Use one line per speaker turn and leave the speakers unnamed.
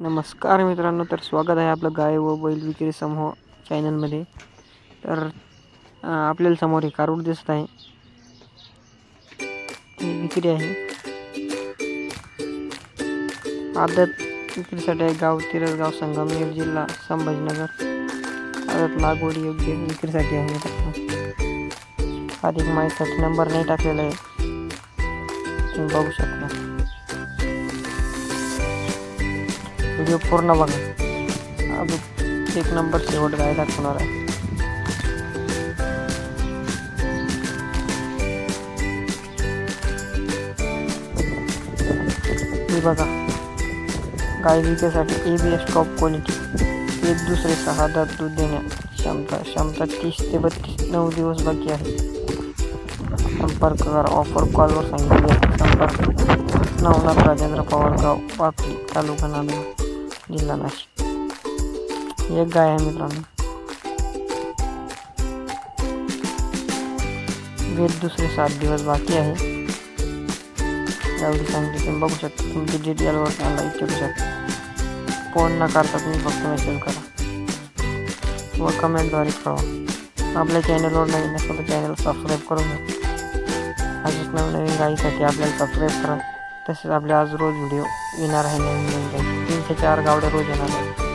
नमस्कार मित्रांनो तर स्वागत आहे आपलं गाय व बैल विक्री समूह चॅनलमध्ये. तर आपल्याला समोर हे कारूड दिसत आहे. ही विक्री आहे. आदत विक्रीसाठी आहे गाव तिरसगाव संगमनेर जिल्हा संभाजीनगर. आदत लागवड योग्य विक्रीसाठी आहे अधिक माहितीसाठी नंबर नाही टाकलेला आहे. तुम्ही बघू शकता. व्हिडिओ पूर्ण बघा अजून एक नंबर शेवट गाय दाखवणार आहे हे। बघा गाय विक्रीसाठी A B S top quality एक दुसरे सहा दात दूध देण्या क्षमता क्षमता तीस ते बत्तीस नऊ दिवस बाकी आहे संपर्क करा ऑफ़र कॉलवर सांगितले. संपर्क, नवनाथ राजेंद्र पवार गाव पाकळी तालुका नांदेड नाशिक एक गाय आहे मित्रांनो. वेद दुसरे सात दिवस बाकी आहे. एवढी सांगितली तुम्ही बघू शकता, तुमची डिटेलवर त्यांना विचारू शकता. फ़ोन न करता तुम्ही फक्त मेसेज करा. व कमेंटद्वारे कळवा. आपल्या चॅनलवर नवीन असेल तर चॅनल सबस्क्राईब करून घ्या. अजून नवीन नवीन गाईसाठी आपल्याला सबस्क्राईब करा. तसेच आपले आज रोज व्हिडिओ येणार आहे नवीन नवीन गाई तीन ते चार गावड्या रोज येणार आहे